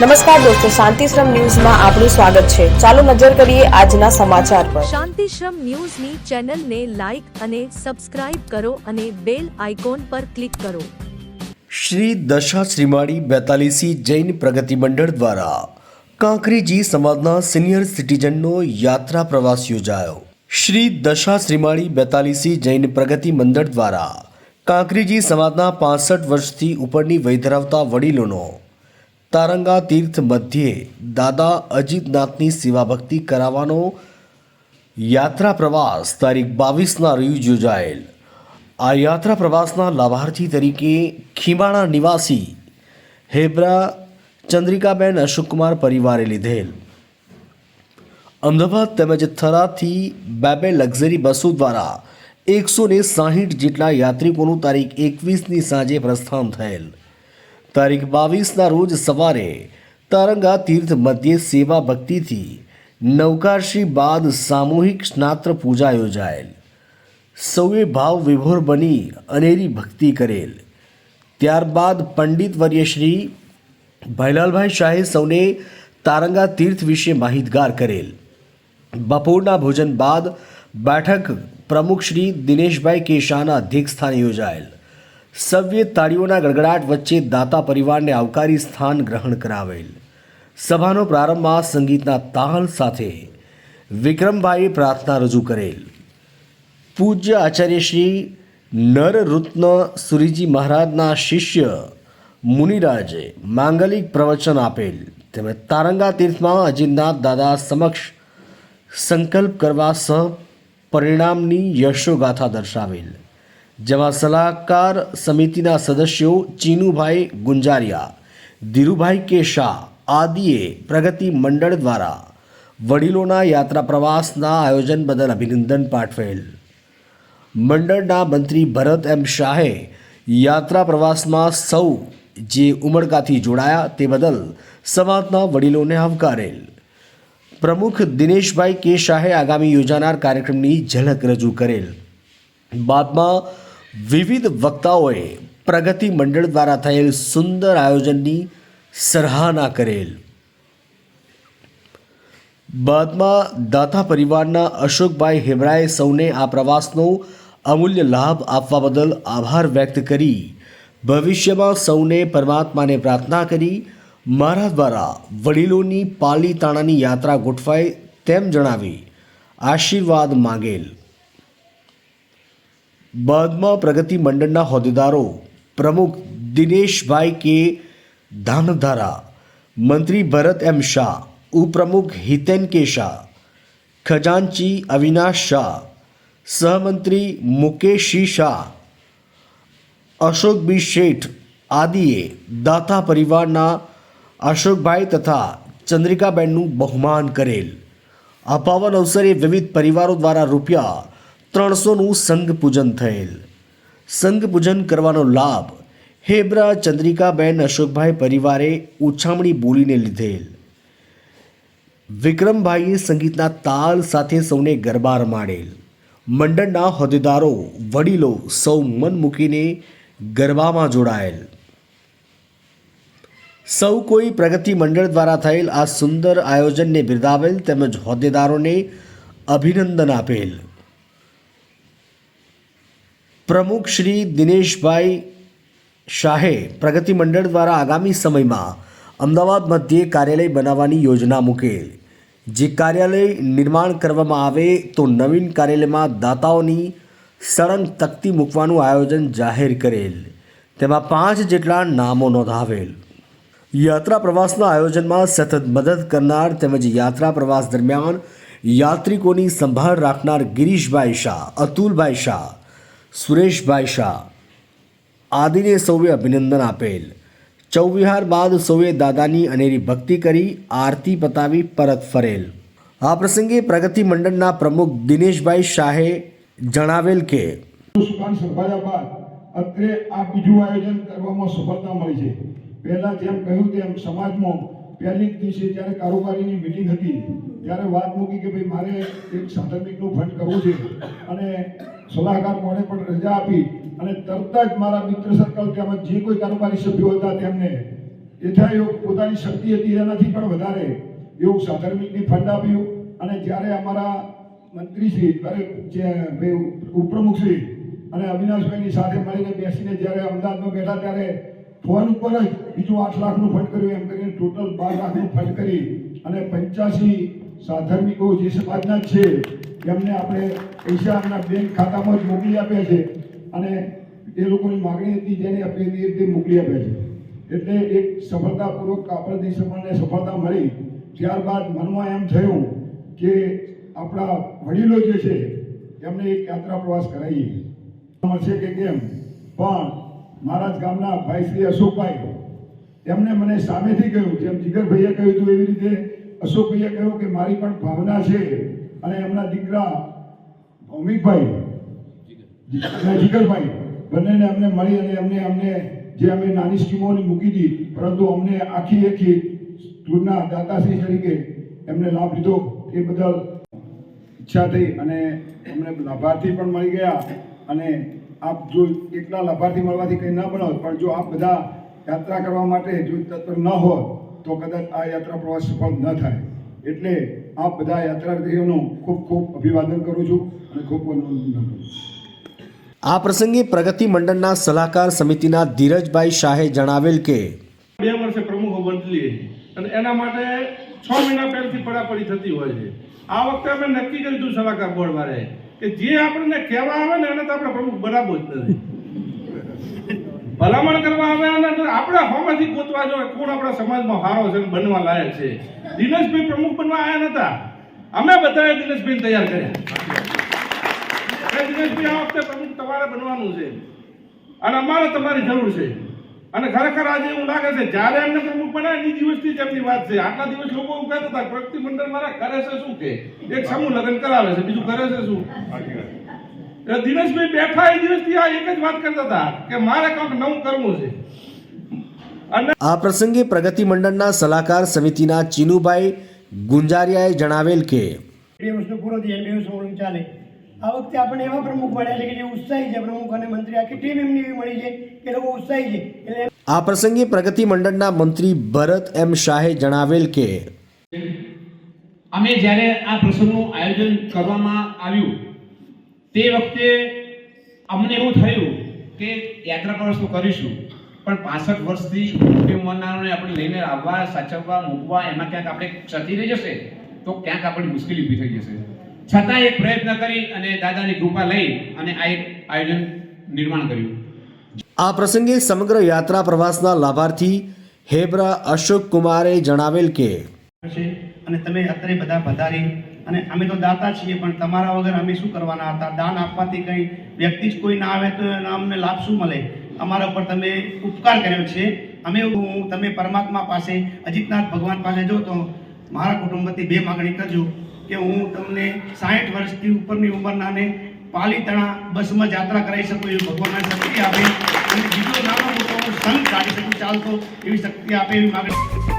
નમસ્કાર દોસ્તો શાંતિશ્રમ ન્યૂઝમાં આપનું સ્વાગત છે. ચાલો નજર કરીએ આજના સમાચાર પર. શાંતિશ્રમ ન્યૂઝની ચેનલને લાઇક અને સબસ્ક્રાઇબ કરો અને બેલ આઇકોન પર ક્લિક કરો. શ્રી દશા શ્રીમાળી બેતાલીસી જૈન પ્રગતિ મંડળ દ્વારા કાંકરીજી સમાજના સિનિયર સિટીઝનનો યાત્રા પ્રવાસ યોજાયો. શ્રી દશા શ્રીમાળી બેતાલીસી જૈન પ્રગતિ મંડળ દ્વારા કાંકરીજી સમાજના પાસઠ વર્ષથી ઉપરની વય ધરાવતા વડીલોનો તારંગા તીર્થ મધ્યે દાદા અજીતનાથની સેવા ભક્તિ કરાવવાનો યાત્રા પ્રવાસ તારીખ બાવીસના રોજ યોજાયેલ. આ યાત્રા પ્રવાસના લાભાર્થી તરીકે ખીમાણા નિવાસી હેબ્રા ચંદ્રિકાબેન અશોકકુમાર પરિવારે લીધેલ. અમદાવાદ તેમજ થરાથી બે બે લક્ઝરી બસો દ્વારા એકસો ને સાહીઠ જેટલા યાત્રિકોનું તારીખ એકવીસની સાંજે પ્રસ્થાન થયેલ. તારીખ બાવીસના રોજ સવારે તારંગા તીર્થ મધ્યે સેવા ભક્તિથી નવકારશ્રી બાદ સામૂહિક સ્નાત્ર પૂજા યોજાયેલ. સૌએ ભાવ વિભોર બની અનેરી ભક્તિ કરેલ. ત્યારબાદ પંડિત વર્યશ્રી ભૈલાલભાઈ શાહે સૌને તારંગા તીર્થ વિશે માહિતગાર કરેલ. બપોરના ભોજન બાદ બેઠક પ્રમુખ શ્રી દિનેશભાઈ કેશાના અધ્યક્ષસ્થાને યોજાયેલ. સવ્ય તાળીઓના ગડગડાટ વચ્ચે દાતા પરિવારને આવકારી સ્થાન ગ્રહણ કરાવેલ. સભાનો પ્રારંભમાં સંગીતના તાલ સાથે વિક્રમભાઈએ પ્રાર્થના રજૂ કરેલ. પૂજ્ય આચાર્ય શ્રી નરરત્ન સુરીજી મહારાજના શિષ્ય મુનિરાજે માંગલિક પ્રવચન આપેલ. તેમણે તારંગા તીર્થમાં અજીતનાથ દાદા સમક્ષ સંકલ્પ કરવા સહ પરિણામની યશોગાથા દર્શાવેલ. જેમાં સલાહકાર સમિતિના સદસ્યો ચીનુભાઈ ગુંજારિયા, ધીરુભાઈ કે શાહ આદિએ પ્રગતિ મંડળ દ્વારા વડીલોના યાત્રા પ્રવાસના આયોજન બદલ અભિનંદન પાઠવેલ. મંડળના મંત્રી ભરત એમ શાહે યાત્રા પ્રવાસમાં સૌ જે ઉમળકાથી જોડાયા તે બદલ સમાજના વડીલોને આવકારેલ. પ્રમુખ દિનેશભાઈ કે શાહે આગામી યોજાનાર કાર્યક્રમની ઝલક રજૂ કરેલ. બાદમાં વિવિધ વક્તાઓએ પ્રગતિ મંડળ દ્વારા થયેલ સુંદર આયોજનની સરાહના કરેલ. બાદમાં દાતા પરિવારના અશોકભાઈ હેમરાએ સૌને આ પ્રવાસનો અમૂલ્ય લાભ આપવા બદલ આભાર વ્યક્ત કરી, ભવિષ્યમાં સૌને પરમાત્માને પ્રાર્થના કરી, મારા દ્વારા વડીલોની પાલીતાણાની યાત્રા ગોઠવાય તેમ જણાવી આશીર્વાદ માંગેલ. બાદમાં પ્રગતિ મંડળના હોદ્દેદારો પ્રમુખ દિનેશભાઈ કે ધાનધારા મંત્રી ભરત એમ શાહ, ઉપપ્રમુખ હિતેન કે શાહ, ખજાનચી અવિનાશ શાહ, સહમંત્રી મુકેશી શાહ અશોક શેઠ આદિએ દાતા પરિવારના અશોકભાઈ તથા ચંદ્રિકાબેનનું બહુમાન કરેલ. અપાવન અવસરે વિવિધ પરિવારો દ્વારા રૂપિયા ત્રણસોનું સંઘ પૂજન થયેલ. સંઘ પૂજન કરવાનો લાભ હેબ્રા ચંદ્રિકાબેન અશોકભાઈ પરિવારે ઉછામણી બોલીને લીધેલ. વિક્રમભાઈએ સંગીતના તાલ સાથે સૌને ગરબા રમાડેલ મંડળના હોદ્દેદારો, વડીલો સૌ મન મૂકીને ગરબામાં જોડાયેલ. સૌ કોઈ પ્રગતિ મંડળ દ્વારા થયેલ આ સુંદર આયોજનને બિરદાવેલ તેમજ હોદ્દેદારોને અભિનંદન આપેલ. પ્રમુખ શ્રી દિનેશભાઈ શાહે પ્રગતિ મંડળ દ્વારા આગામી સમયમાં અમદાવાદ મધ્યે કાર્યાલય બનાવવાની યોજના મૂકેલ. જે કાર્યાલય નિર્માણ કરવામાં આવે તો નવીન કાર્યાલયમાં દાતાઓની સળંગ તકતી મૂકવાનું આયોજન જાહેર કરેલ. તેમાં પાંચ જેટલા નામો નોંધાવેલ. યાત્રા પ્રવાસના આયોજનમાં સતત મદદ કરનાર તેમજ યાત્રા પ્રવાસ દરમિયાન યાત્રિકોની સંભાળ રાખનાર ગિરીશભાઈ શાહ, અતુલભાઈ શાહ સુરેશભાઈ શાહ આદિને સૌએ અભિનંદન આપેલ ચૌવિહાર બાદ સૌએ દાદાની અનેરી ભક્તિ કરી આરતી પતાવી પરત ફરેલ આ પ્રસંગે પ્રગતિ મંડળના પ્રમુખ દિનેશભાઈ શાહે જણાવેલ કે અત્રે આ બીજું આયોજન કરવામાં સફળતા મળી છે. પહેલા જેમ કહ્યું તેમ સમાજમાં પહેલી દિવસે જ્યારે કારોબારીની મિટિંગ હતી, ત્યારે વાત મૂકી કે ભાઈ, મારે એક સાધનિકનું ફંડ કરવું છે. અને સલાહકાર મોડે પણ રજા આપી અને તરત જ મારા મિત્ર સર્કલ તેમજ જે કોઈ કારોબારી સભ્યો હતા તેમને યથાયોગ પોતાની શક્તિ હતી એનાથી પણ વધારે એવું સાધર્મિકની ફંડ આપ્યું. અને જ્યારે અમારા મંત્રીશ્રી જે ઉપપ્રમુખશ્રી અને અવિનાશભાઈની સાથે મળીને બેસીને જ્યારે અમદાવાદમાં બેઠા ત્યારે ફોન ઉપર જ બીજું આઠ લાખનું ફંડ કર્યું. એમ કરીને ટોટલ બાર લાખનું ફંડ કરી અને પંચ્યાસી સાધર્મિકો જે સમાજના છે એમને આપણે પૈસા એમના બેંક ખાતામાં જ મોકલી આપ્યા છે અને એ લોકોની માગણી હતી જેને આપણે એ રીતે મોકલી આપ્યા છે. એટલે એક સફળતાપૂર્વક કાપડથી સમાજને સફળતા મળી. ત્યારબાદ મનમાં એમ થયું કે આપણા વડીલો જે છે, એમને એક યાત્રા પ્રવાસ કરાવીએ મળશે કે કેમ? પણ મારા જ ગામના ભાઈ શ્રી અશોકભાઈ, એમને મને સામેથી કહ્યું, જેમ જીગરભાઈએ કહ્યું હતું એવી રીતે, અશોકભાઈએ કહ્યું કે મારી પણ ભાવના છે. અને એમના દીકરા ભૌમિકભાઈ જીગરભાઈ, બંનેને અમને મળી અને અમને અમને જે અમે નાની સ્કીમોની મૂકી હતી પરંતુ અમને આખી આખી ટૂરના દાતાશ્રી તરીકે એમને લાભ લીધો. એ બદલ ઈચ્છા થઈ અને એમને લાભાર્થી પણ મળી ગયા. અને આપ જો એકલા લાભાર્થી મળવાથી કંઈ ન બનાવ, પણ જો આપ બધા યાત્રા કરવા માટે જો તત્પર ન હોત, તો કદાચ આ યાત્રા પ્રવાસ સફળ ન થાય. એટલે આ બધા યાત્રાર્થીઓનું ખૂબ ખૂબ અભિવાદન કરું છું અને ખૂબ કરું આ પ્રસંગે પ્રગતિ મંડળના સલાહકાર સમિતિના ધીરજભાઈ શાહે જણાવેલ કે બે વર્ષે પ્રમુખો બદલીએ અને એના માટે છ મહિના પહેલથી પડાપડી થતી હોય છે. આ વખતે અમે નક્કી કર્યું સલાહકાર બોર્ડ વાળાએ કે જે આપણને કહેવા આવે ને એને તો આપણે પ્રમુખ બનાવવો જ નથી. ભલામણ કરવા આવ્યા અને આપણે હોમાંથી ગોતવા જો કોણ આપણા સમાજમાં હારો છે બનવા લાયક છે? દિનેશભાઈ પ્રમુખ બનવા આવ્યા નતા. અમે બધાએ દિનેશભાઈ તૈયાર કર્યા. દિનેશભાઈ આ વખતે પ્રમુખ તમારે બનવાનું છે. અને અમારે તમારી જરૂર છે. અને ખરેખર આજે એવું લાગે છે, જ્યારે એમને પ્રમુખ બનાવે એ દિવસથી જ એમની વાત છે. આટલા દિવસ લોકો એવું કહેતા હતા, પ્રગતિ મંડળ મારા કરે છે, શું કે? એક સમૂહ લગ્ન કરાવે છે, બીજું કરે છે શું? દિનેશભાઈ બેઠા એ દિવસથી આ એક જ વાત કરતા હતા કે મારે કંઈક નવું કરવું છે. આ પ્રસંગે પ્રગતિ મંડળના સલાહકાર સમિતિના ચીનુભાઈ ગુંજારિયાએ જણાવેલ કે બે વર્ષનો પૂરો થયો બે વર્ષ ઓળખ ચાલે. આ વખતે આપણને એવા પ્રમુખ મળ્યા છે કે જે ઉત્સાહી છે. પ્રમુખ અને મંત્રી આખી ટીમ એમની એવી મળી છે કે લોકો ઉત્સાહી છે. એટલે આ પ્રસંગે પ્રગતિ મંડળના મંત્રી ભરત એમ શાહે જણાવેલ કે અમે જ્યારે આ પ્રસંગનું આયોજન કરવામાં આવ્યું તે વખતે અમને એવું થયું કે યાત્રા પ્રવાસ તો કરીશું પણ પાસઠ વર્ષથી મોટી ઉંમરનારોને આપણે લઈને આવવા સાચવવા મૂકવા એમાં ક્યાંક આપણે ક્ષતિ થઈ જશે તો ક્યાંક આપણી મુશ્કેલી ઊભી થઈ જશે. છતાં એક પ્રયત્ન કરી અને દાદાની કૃપા લઈ અને આ એક આયોજન નિર્માણ કર્યું. આ પ્રસંગે સમગ્ર યાત્રા પ્રવાસના લાભાર્થી હેબ્રા અશોક કુમારે જણાવેલ કે છે અને તમે અત્યારે બધા પધારી અને અમે તો દાતા છીએ, પણ તમારા વગર અમે શું કરવાના હતા? દાન આપવાથી કંઈ વ્યક્તિ જ કોઈ ના આવે તો એનો અમને લાભ શું મળે? અમારા ઉપર તમે ઉપકાર કર્યો છે. અમે હું તમે પરમાત્મા પાસે, અજીતનાથ ભગવાન પાસે જો તો મારા કુટુંબથી બે માગણી કરજો કે હું તમને સાઠ વર્ષથી ઉપરની ઉંમરનાને પાલીતણા બસમાં યાત્રા કરાવી શકું એવી ભગવાનના શક્તિ આપે અને બીજો નાનો મોટો હું સંઘ કાઢી શકું, ચાલતો એવી શક્તિ આપે એવી માગણી.